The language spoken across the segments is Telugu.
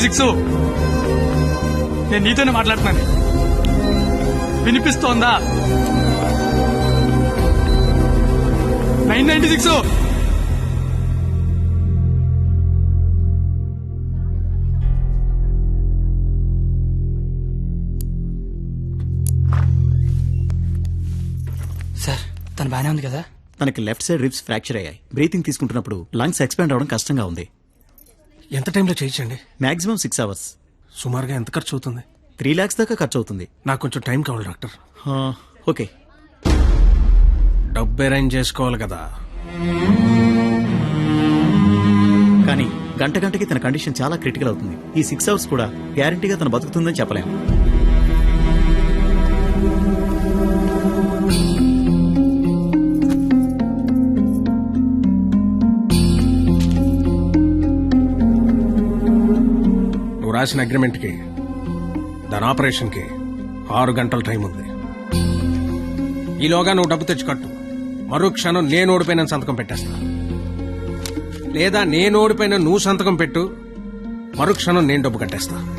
సిక్స్ నేను నీతోనే మాట్లాడుతున్నాను. వినిపిస్తోందా? నైన్ నైన్టీ సిక్స్ సార్ తను బానే ఉంది కదా? తనకి లెఫ్ట్ సైడ్ రిబ్స్ ఫ్రాక్చర్ అయ్యాయి. బ్రీతింగ్ తీసుకుంటున్నప్పుడు లంగ్స్ ఎక్స్పాండ్ అవడం కష్టంగా ఉంది. ఎంత టైంలో చేయించండి? Maximum six hours. సుమారుగా ఎంత ఖర్చు అవుతుంది? త్రీ లాక్స్ దాకా ఖర్చు అవుతుంది. నాకు కొంచెం టైం కావాలి డాక్టర్. ఓకే. డబ్బు అరేంజ్ చేసుకోవాలి కదా. కానీ గంట గంటకి తన కండిషన్ చాలా క్రిటికల్ అవుతుంది. ఈ సిక్స్ అవర్స్ కూడా గ్యారంటీగా తను బతుకుతుందని చెప్పలేం. రాసిన అగ్రిమెంట్కి దాని ఆపరేషన్కి ఆరు గంటల టైం ఉంది. ఈలోగా నువ్వు డబ్బు తెచ్చి కట్టు మరో క్షణం నేను ఓడిపోయిన సంతకం పెట్టేస్తా. లేదా నేను ఓడిపోయిన నువ్వు సంతకం పెట్టు మరో క్షణం నేను డబ్బు కట్టేస్తా.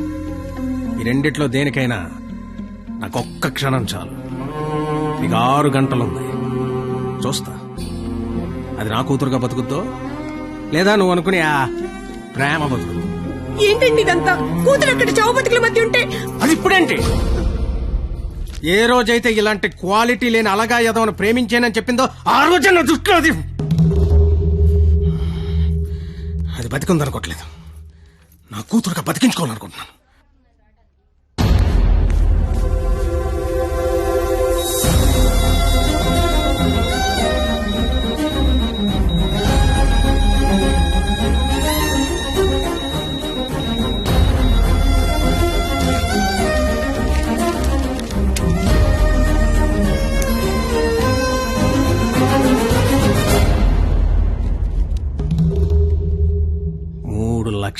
ఈ రెండిట్లో దేనికైనా నాకు ఒక్క క్షణం చాలు. ఇక ఆరు గంటలుంది చూస్తా. అది నా కూతురుగా బతుకుద్దో? లేదా నువ్వు అనుకునే ఆ ప్రేమ బతుకు ఏంటండి ఇదంతా? కూతురు అక్కడ చావు బతుకుల మధ్య ఉంటే అది ఇప్పుడేంటి? ఏ రోజైతే ఇలాంటి క్వాలిటీ లేని అలగా యదవను ప్రేమించానని చెప్పిందో ఆ రోజే నా దృష్టిలో అది. అది బతికుందనుకోవట్లేదు నా కూతురుగా బతికించుకోవాలనుకుంటున్నాను.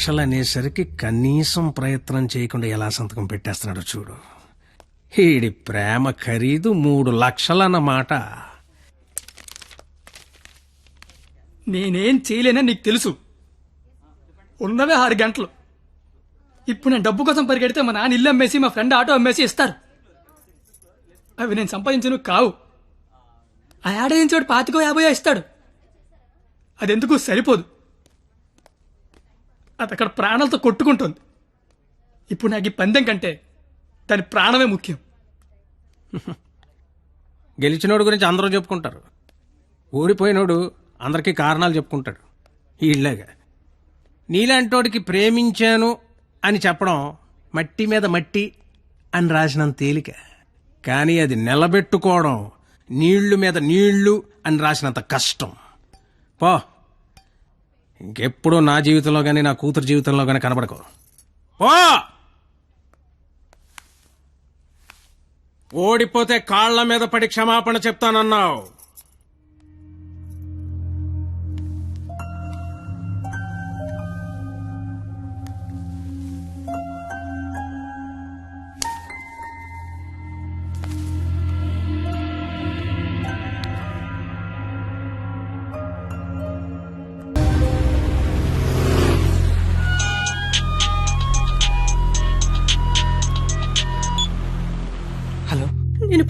లక్షలు అనేసరికి కనీసం ప్రయత్నం చేయకుండా ఎలా సంతకం పెట్టేస్తున్నాడో చూడు. ఈడి ప్రేమ ఖరీదు మూడు లక్షలన్నమాట. నేనేం చేయలేనని నీకు తెలుసు. ఉన్నవే ఆరు గంటలు. ఇప్పుడు నేను డబ్బు కోసం పరిగెడితే మా నాన్న ఇల్లు అమ్మేసి మా ఫ్రెండ్ ఆటో అమ్మేసి ఇస్తారు. అవి నేను సంపాదించను కావు. ఆ ఏడాదించోడు పాతికో యాభయో ఇస్తాడు. అదెందుకు? సరిపోదు. అది అక్కడ ప్రాణాలతో కొట్టుకుంటుంది. ఇప్పుడు నాకు ఈ పందెం కంటే దాని ప్రాణమే ముఖ్యం. గెలిచినోడు గురించి అందరూ చెప్పుకుంటారు. ఓడిపోయినోడు అందరికీ కారణాలు చెప్పుకుంటాడు. ఈళ్ళగా. నీలాంటోడికి ప్రేమించాను అని చెప్పడం మట్టి మీద మట్టి అని రాసినంత తేలిక. కానీ అది నిలబెట్టుకోవడం నీళ్ళు మీద నీళ్ళు అని రాసినంత కష్టం. పో. ఇంకెప్పుడు నా జీవితంలో కానీ నా కూతురు జీవితంలో కానీ కనబడకు. పో! ఓడిపోతే కాళ్ళ మీద పడి క్షమాపణ చెప్తానన్నావు.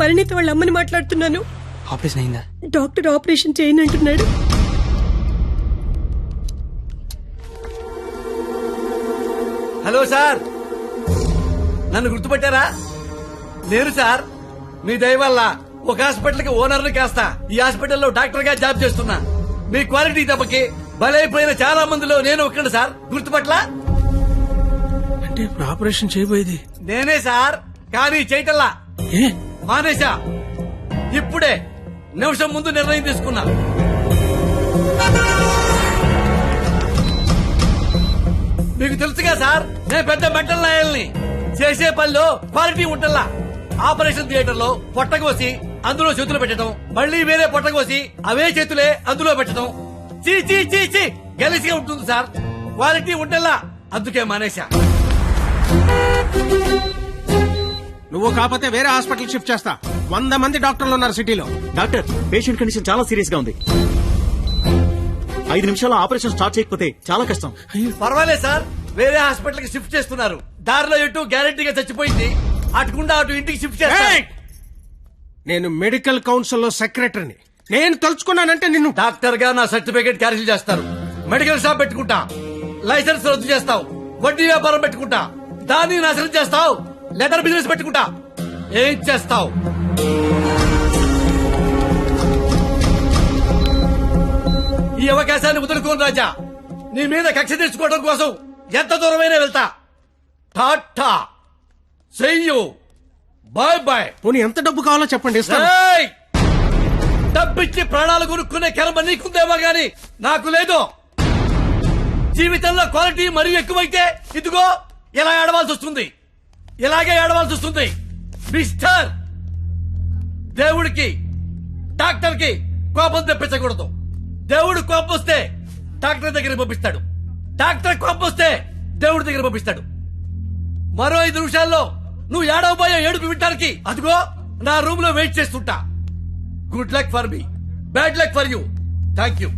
పరిణితి వాళ్ళ అమ్మని మాట్లాడుతున్నాను. ఆపరేషన్ అయిందా? డాక్టర్ ఆపరేషన్ చేయను అంటున్నాడు. Hello sir. నన్ను గుర్తుపట్టారా? నేను సార్. మీ దయ వల్ల ఒక హాస్పిటల్కి ఓనర్ని కాస్త ఈ హాస్పిటల్లో డాక్టర్గా జాబ్ చేస్తున్నా. మీ క్వాలిటీ దెబ్బకి బలైపోయిన చాలా మందిలో నేను ఒక్కడు సార్. గుర్తుపట్లా? అంటే ఇప్పుడు ఆపరేషన్ చేయబోయేది? నేనే సార్. కానీ చేయటల్లా ఏ? మానేశా. ఇప్పుడే నిమిషం ముందు నిర్ణయం తీసుకున్నా. మీకు తెలుసుగా సార్ నేను పెద్ద మెంటల్ నాయల్ని. చేసే పనిలో క్వాలిటీ ఉంటల్లా. ఆపరేషన్ థియేటర్లో పొట్టకోసి అందులో చేతులు పెట్టడం మళ్ళీ వేరే పొట్టకోసి అవే చేతులే అందులో పెట్టడం. చీ చీ చీ చీ గెలిసిగా ఉంటుంది సార్. క్వాలిటీ ఉంటల్లా. అందుకే మానేశా. నువ్వు కాకపోతే వేరే హాస్పిటల్ షిఫ్ట్ చేస్తా. వంద మంది డాక్టర్లు ఉన్నారు సిటీలో. డాక్టర్ పేషెంట్ కండిషన్ చాలా సీరియస్గా ఉంది. ఐదు నిమిషాల్లో ఆపరేషన్ స్టార్ట్ చేయకపోతే చాలా కష్టం. పర్వాలేదు సార్ వేరే హాస్పిటల్కి షిఫ్ట్ చేస్తున్నారు. దారిలో ఎటు గ్యారెంటీగా చచ్చిపోయింది. అటుకుండా అటు ఇంటికి షిఫ్ట్ చేస్తారు ఏయ్! నేను మెడికల్ కౌన్సిల్లో సెక్రటరీని. నేను తలుచుకున్నానంటే నిన్ను డాక్టర్గా నా సర్టిఫికేట్ క్యాన్సిల్ చేస్తారు. మెడికల్ షాప్ పెట్టుకుంటా. లైసెన్స్ రద్దు చేస్తావు. వడ్డీ వ్యాపారం పెట్టుకుంటా. దాన్ని నాశనం చేస్తావు. లెదర్ బిజినెస్ పెట్టుకుంటా. ఏం చేస్తావు? ఈ అవకాశాన్ని వదులుకోను రాజా. నీ మీద కక్ష తెచ్చుకోవడం కోసం ఎంత దూరమైనా వెళ్తా. టాటా. చెయ్యు బాయ్ బాయ్. పోనీ ఎంత డబ్బు కావాలో చెప్పండి! డబ్బిచ్చి ప్రాణాలు కొనుక్కునే కర్మ నీకుందేమో గాని నాకు లేదు. జీవితంలో క్వాలిటీ మరీ ఎక్కువైతే ఇదిగో ఇలా ఏడవాల్సి వస్తుంది ఇలాగే ఏడవాల్సి వస్తుంది. మిస్టర్ దేవుడికి డాక్టర్కి కోపం తెప్పించకూడదు. దేవుడు కోపం వస్తే డాక్టర్ దగ్గర పంపిస్తాడు. డాక్టర్ కోపం వస్తే దేవుడి దగ్గర పంపిస్తాడు. మరో ఐదు నిమిషాల్లో నువ్వు ఏడవబోయే ఏడుపు వింటానికి అదిగో నా రూమ్లో వెయిట్ చేస్తుంటా. Good luck for me. Bad luck for you. Thank you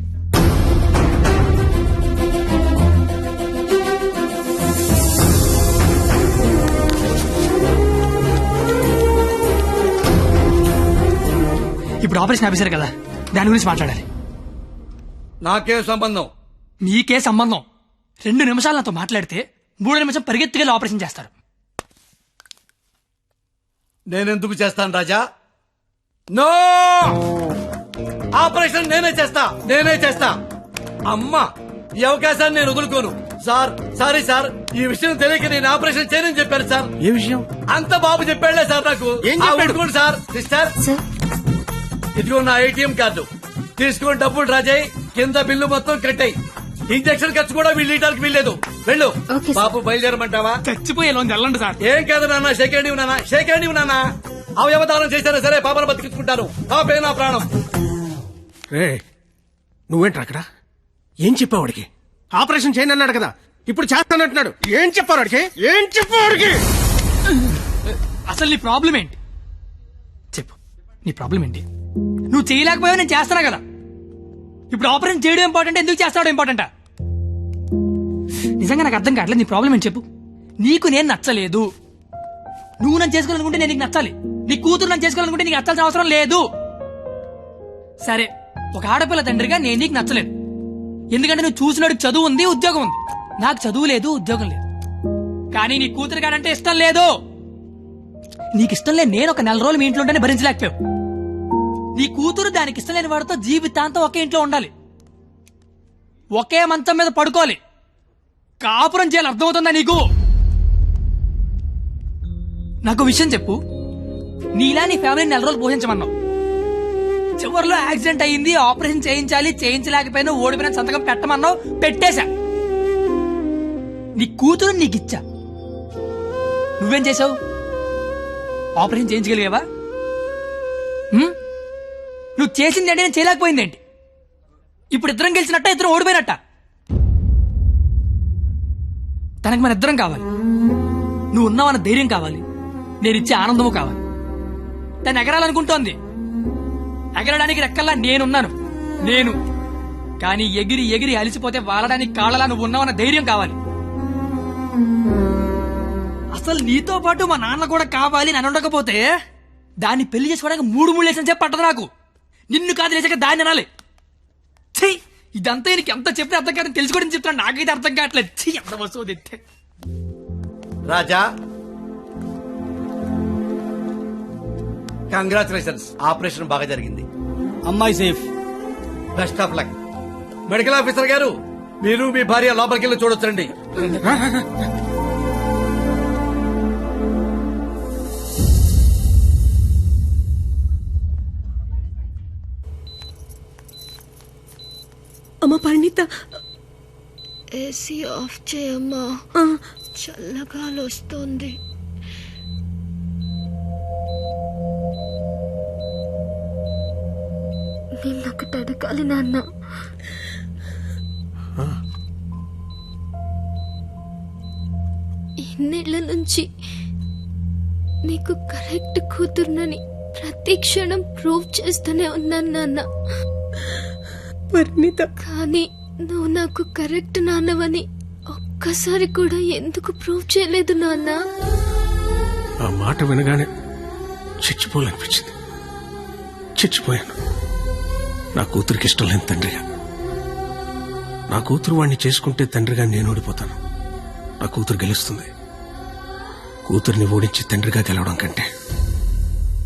ఇప్పుడు ఆపరేషన్ ఆఫీసర్ కదా. దాని గురించి మాట్లాడాలి. నాకేం సంబంధం. మీకే సంబంధం. రెండు నిమిషాలు నాతో మాట్లాడితే మూడో నిమిషం పరిగెత్తుకెళ్ళి ఆపరేషన్ చేస్తారు. నేనెందుకు చేస్తాను రాజా? నో! ఆపరేషన్ నేనే చేస్తా. నేనే చేస్తా. అమ్మా ఈ అవకాశాన్ని నేను వదులుకోను. సార్ సారీ సార్ ఈ విషయం తెలియక నేను ఆపరేషన్ చేయనని చెప్పాను సార్. ఏ విషయం? అంత బాబు చెప్పాడులే సార్ నాకు. ఏం ఆ, చెప్పాడు? ఊరుకోండి సార్ సిస్టర్. ఇదిగో నా ఏటీఎం కార్డు. తీసుకొని డబ్బులు రాజాయి కింద బిల్లు మొత్తం కట్టాయి ఇంజక్షన్ ఖర్చు కూడా వీళ్ళు ఇయడానికి వీల్లేదు. వెళ్ళు. Okay, sir. బాబు బయలుదేరమంటావా? చచ్చిపోయే లోన్ వెళ్ళండి సార్. ఏం కాదు నాన్న షేకండి నాన్న షేకండి నాన్న అవయవదానం చేశారా సరే పాపను బతికించుకుంటాను. పాపే నా ప్రాణం. రే నువ్వేంట్రా అక్కడ? ఏం చెప్పావు వాడికి? ఆపరేషన్ చేయను అన్నాడు కదా. ఇప్పుడు చేస్తానంటున్నాడు. ఏం చెప్పారు వాడికి? ఏం చెప్పావు వాడికి? అసలు నీ ప్రాబ్లం ఏంటి? చెప్పు. నీ ప్రాబ్లం ఏంటి? నువ్వు చేయలేకపోయావు నేను చేస్తున్నా కదా. ఇప్పుడు ఆపరేషన్ చేయడం ఇంపార్టెంట్ ఎందుకు చేస్తాడో ఇంపార్టెంట్ నిజంగా నాకు అర్థం కావట్లేదు నీ ప్రాబ్లం ఏంటి చెప్పు. నీకు నేను నచ్చలేదు. నువ్వు నన్ను చేసుకోవాలనుకుంటే నేను నీకు నచ్చాలి. నీ కూతురు నన్ను చేసుకోవాలనుకుంటే నీకు నచ్చాల్సిన అవసరం లేదు. సరే ఒక ఆడపిల్ల తండ్రిగా నేను నీకు నచ్చలేదు. ఎందుకంటే నువ్వు చూసినాడు చదువు ఉంది ఉద్యోగం ఉంది. నాకు చదువు లేదు ఉద్యోగం లేదు. కానీ నీ కూతురు గారంటే ఇష్టం లేదు. నీకు ఇష్టం లేదు నేను ఒక నెల రోజులు మీ ఇంట్లో ఉంటేనే భరించలేకపోయావు. నీ కూతురు దానికి ఇష్టం లేని వాడితో జీవితాంతం ఒకే ఇంట్లో ఉండాలి. ఒకే మంచం మీద పడుకోవాలి. కాపురం చేయాలి. అర్థమవుతుందా నీకు? నాకు విషయం చెప్పు. నీలా నీ ఫ్యామిలీని నెల రోజులు పోషించమన్నావు. చివరిలో యాక్సిడెంట్ అయ్యింది ఆపరేషన్ చేయించాలి చేయించలేకపోయినా ఓడిపోయిన సంతకం పెట్టమన్నావు పెట్టేశా. నీ కూతురు నీకు ఇచ్చా నువ్వేం చేసావు ఆపరేషన్ చేయించగలిగావా? నువ్వు చేసింది ఏంటి నేను చేయలేకపోయింది ఏంటి ఇప్పుడు ఇద్దరం గెలిచినట్ట ఇద్దరం ఓడిపోయినట్ట? తనకి మన ఇద్దరం కావాలి. నువ్వు ఉన్నావన్న ధైర్యం కావాలి. నేను ఇచ్చే ఆనందము కావాలి. తను ఎగరాలనుకుంటోంది. ఎగరడానికి రెక్కల్లా నేనున్నాను. నేను. కానీ ఎగిరి ఎగిరి అలిసిపోతే వాలడానికి కాళ్ళలా నువ్వు ఉన్నావన్న ధైర్యం కావాలి. అసలు నీతో పాటు మా నాన్న కూడా కావాలి అని ఉండకపోతే దాన్ని పెళ్ళి చేసుకోవడానికి మూడు మూడు లేసిన చెప్పి పట్టదు నాకు. నిన్ను కాదు లేచాక దాన్ని అనాలి. ఛీ! ఇదంతా నీకు ఎంత చెప్పితే అర్థం కాదని తెలుసుకోవడం చెప్తున్నా నాకైతే అర్థం కావట్లేదు. ఛీ! ఎంత వస్తువు తెస్తే రాజా. కంగ్రాచులేషన్స్ ఆపరేషన్ బాగా జరిగింది. అమ్మాయి safe. Best of luck. Medical officer గారు మీరు మీ భార్య లోపలికి వెళ్ళి చూడొచ్చండి. అమ్మ పరిణిత. ఏసీ ఆఫ్ చేయమ్మా. చల్లగాలి వస్తుంది నిన్నొకటి అడగాలి నాన్న. ఇన్నేళ్ళ నుంచి నీకు కరెక్ట్ కూతుర్నని ప్రతి క్షణం ప్రూవ్ చేస్తూనే ఉన్నాను నాన్న. పరిణిత. కానీ నువ్వు నాకు కరెక్ట్ నాన్నవని ఒక్కసారి కూడా ఎందుకు ప్రూవ్ చేయలేదు నాన్న? ఆ మాట వినగానే చచ్చిపోవాలనిపించింది. చచ్చిపోయాను. నా కూతురికి ఇష్టం లేని తండ్రిగా. నా కూతురు వాణ్ణి చేసుకుంటే తండ్రిగా నేను ఓడిపోతాను. నా కూతురు గెలుస్తుంది. కూతుర్ని ఓడించి తండ్రిగా గెలవడం కంటే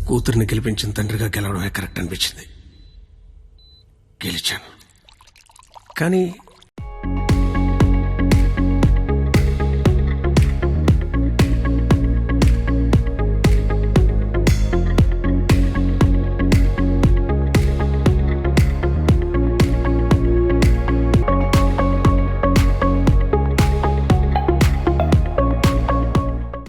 కూతుర్ని గెలిపించిన తండ్రిగా గెలవడమే కరెక్ట్ అనిపించింది. గెలిచాను. కానీ